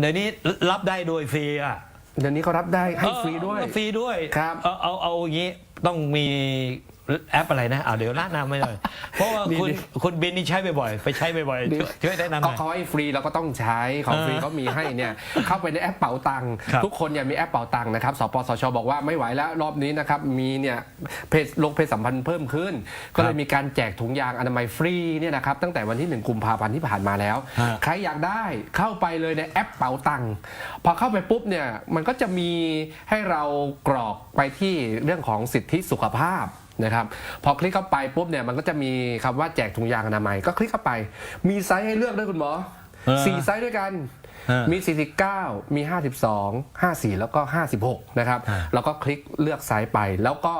เดี๋ยวนี้รับได้โดยฟรีอะเดี๋ยวนี้เขารับได้ให้ฟรีด้วย เออฟรีด้วยครับ เอาเอาเอาอย่างนี้ต้องมี แอปอะไรนะเอาเดี๋ยวละนำไม่เลยเพราะว่าคุณคุณบินนี่ใช้บ่อยๆไปใช้บ่อยๆช่วยช่วยแนะนำหก็น่อย เขาให้ฟรีเราก็ต้องใช้ของฟรีเออเขามีให้เนี่ยเข้าไปในแอปเป๋าตังค์ครับทุกคนเนี่ยมีแอปเป๋าตังค์นะครับสปสชบอกว่าไม่ไหวแล้วรอบนี้นะครับมีเนี่ยเพจลงเพจสัมพันธ์เพิ่มขึ้น ก็เลยมีการแจกถุงยางอนามัยฟรีเนี่ยนะครับตั้งแต่วันที่1กุมภาพันธ์ที่ผ่านมาแล้ว ฮะ ใครอยากได้เข้าไปเลยในแอปเป๋าตังค์พอเข้าไปปุ๊บเนี่ยมันก็จะมีให้เรากรอกไปที่เรื่องของสิทธิสุขภาพนะครับพอคลิกเข้าไปปุ๊บเนี่ยมันก็จะมีคำว่าแจกถุงยางอนามัยก็คลิกเข้าไป มีไซส์ให้เลือกด้วยคุณหมอสี่ไซส์ด้วยกัน มี 49 มี 52 54 แล้วก็ 56 นะครับอ่าแล้วก็คลิกเลือกไซส์ไป แล้วก็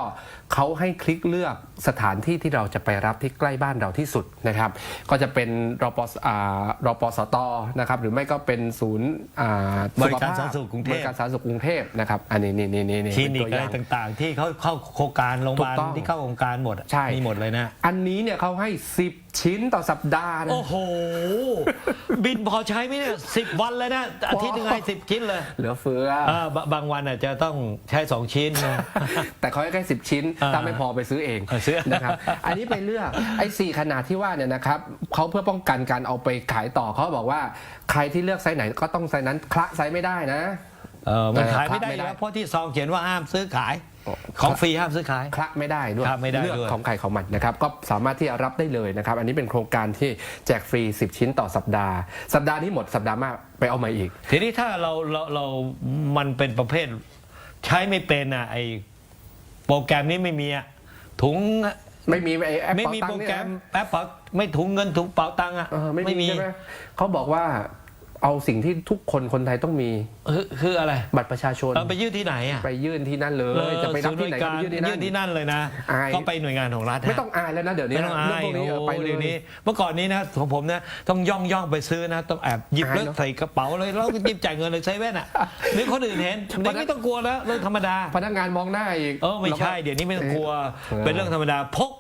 เขาให้คลิกเลือกสถานที่ที่เราจะไปรับที่ใกล้บ้านเราที่สุดนะครับ ก็จะเป็นรปสอ่ารปสตนะครับ หรือไม่ก็เป็นศูนย์อ่าบริการภพสาธารณสุขกรุงเทพบริการสาธารณสุขกรุงเทพนะครับ อันนี้นี่นี่นี่นี่คลินิกเป็อะไรตัวอย่างต่างๆ ที่เขาเข้าโครงการโรงพยาบาลถูกต้องที่เข้าโครงการหมดอะใช่ มีหมดเลยนะ อันนี้เนี่ยเขาให้ 10 ชิ้นต่อสัปดาห์นะ โอ้โห บินพอใช้ไหมเนี่ยสิบวันเลยนะอาทิตย์หนึงให้สิบชิ้นเลยเหลือเฟือ เออบางวันอาจจะต้องใช้สองชิ้นนะ แต่เขาให้แค่สิบชิ้น อ่าถ้าไม่พอไปซื้อเองเออซื้อ นะครับ อันนี้ไปเลือก ไอ้สี่ขนาดที่ว่าเนี่ยนะครับเขาเพื่อป้องกันการเอาไปขายต่อเขาบอกว่า ใครที่เลือกไซส์ไหนก็ต้องไซส์นั้นคละไซส์ไม่ได้นะ เออมันขายเออไม่ได้ไม่ได้แล้วเพราะที่ซองเขียนว่าห้ามซื้อขายโอ้ของฟรีห้ามซื้อขาย คละไม่ได้ด้วยคละไม่ได้เลือกด้วย ของใครของมันนะครับก็สามารถที่จะรับได้เลยนะครับ อันนี้เป็นโครงการที่แจกฟรี 10 ชิ้นต่อสัปดาห์ สัปดาห์นี้หมดสัปดาห์หน้าไปเอามาอีก ทีนี้ถ้าเราเราเรา มันเป็นประเภท ใช้ไม่เป็นอะไอโปรแกรมนี้ไม่มีอะถุงไม่มีไอ้แอปไม่เป๋ามีตังโปรค์เนี่ยแกรมนะแอปเป๋าไม่ถุงเงินถุงเป๋าตังค์อะ เออไม่มีใช่ไหมเขาบอกว่า เอาสิ่งที่ทุกคนคนไทยต้องมีคือคืออะไรบัตรประชาชนเอาไปยื่นที่ไหนอะไปยื่นที่นั่นเลยจะไปรับที่ไหนก็ไปยื่นที่นั่ยื่น นที่นั่นเลยนะ อาย ก็ไปหน่วยงานของรัฐฮะ ไม่ต้องอายแล้วนะเดี๋ยวนี้ไม่ต้องอาเรื่ยพวกนี้เออโอ้ไปโหเลเดี๋ยวยนี้ เมื่อก่อนนี้นะของผมนะต้องย่องย่องไปซื้อนะ ต้องแอบหยิบอายแล้วเนอะใส่กระเป๋าเลยแล้วก็หยิบจ่ายเงินเลยเซเว่นอะหรือคนอื่นเห็นเดี๋ยวไม่ต้องกลัวแล้วเรื่องธรรมดา พนักงานมองหน้าอีก เออไม่ใช่แล้วก็เดี๋ยวนี้ไม่ต้องกลัว เออ เป็นเรื่องธรรมดาพก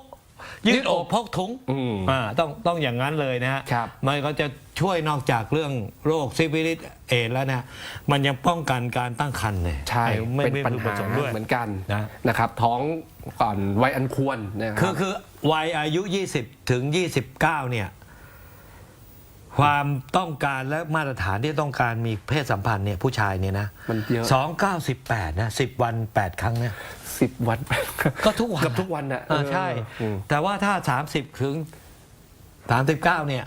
ยืดอกพกถุงอืมอ่าต้องต้องอย่างนั้นเลยนะฮะครับมันก็จะช่วยนอกจากเรื่องโรคซิฟิลิสเอดส์แล้วนะมันยังป้องกันการตั้งครรภ์เลยใช่ไม่เป็นไม่ปัญพึงปหาระสงค์ด้วย เหมือนกันนะ นะครับ ท้องก่อนวัยอันควรนะคคืรัอบ คือวัยอายุ 20 ถึง 29 เนี่ย ความต้องการและมาตรฐานที่ต้องการมีเพศสัมพันธ์เนี่ยผู้ชายเนี่ยนะมันเยอะสองเก้าสิบแปดนะสิบวันแปดครั้งเนี่ยสิบวัน ก็ทุกวันเกือบทุกวันน่ะเออใช่ อืม แต่ว่าถ้า30ถึง39เนี่ย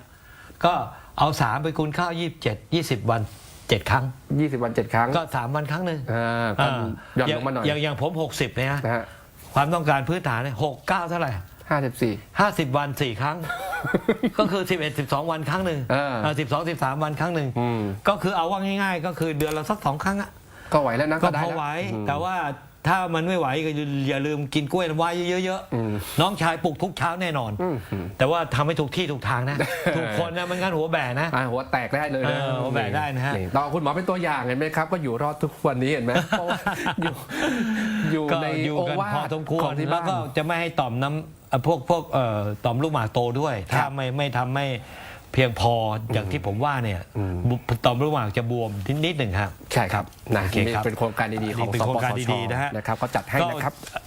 ก็เอา3ไปคูณข้าว27 20วัน7ครั้ง ยี่สิบวันเจ็ดครั้งก็3วันครั้งหนึ่งอ่าก็อ่าหย่อนลงมาหน่อยอย่างอย่างผม60เนี่ยนะนะฮะความต้องการพื้นฐานเนี่ย6 9เท่าไหร่ห้าสิบสี่50วัน4ครั้ง ก็คือ 11 12 วันครั้งหนึ่งเออสิบสองสิบสามวันครั้งหนึ่งอืมก็คือเอาว่าง่ายๆ ก็คือเดือนละสักสองครั้งอะก็ไหวแล้วนะก็ได้พอแล้ว ไหวอืมแต่ว่าถ้ามันไม่ไหวก็อย่าลืมกินกล้วยน้ำว้าเยอะอืมๆน้องชายปลุกทุกเช้าแน่นอนอืมอืมแต่ว่าทำให้ถูกที่ถูกทางนะ ถูกคนนะมันงั้นหัวแบะนะ อ่าหัวแตกได้เลยนะเออหัวแบกได้นะฮะต่อคุณหมอเป็นตัวอย่างเห็นไหมครับ ก็อยู่รอดทุกวันนี้เห็นไหมเพราะว่าอยู่อยู่ก็ในอยู่โอกันวาพอทสมควขรองที่แล้วบ้านก็จะไม่ให้ต่อมน้ำเอ่อ พวกพวกเอ่อต่อมลูกหมากโตด้วยครัถ้าบไม่ไม่ทำให้เพียงพออย่างที่ผมว่าเนี่ยอืมบุต่อมลูกหมากจะบวมนิดหนึ่งครับ ใช่ครับนะโอเคนี่ครับเป็นโครงการดีๆของนี่เป็นสโครงปการสชดีๆนะฮะนะครับก็จัดให้นะครับก็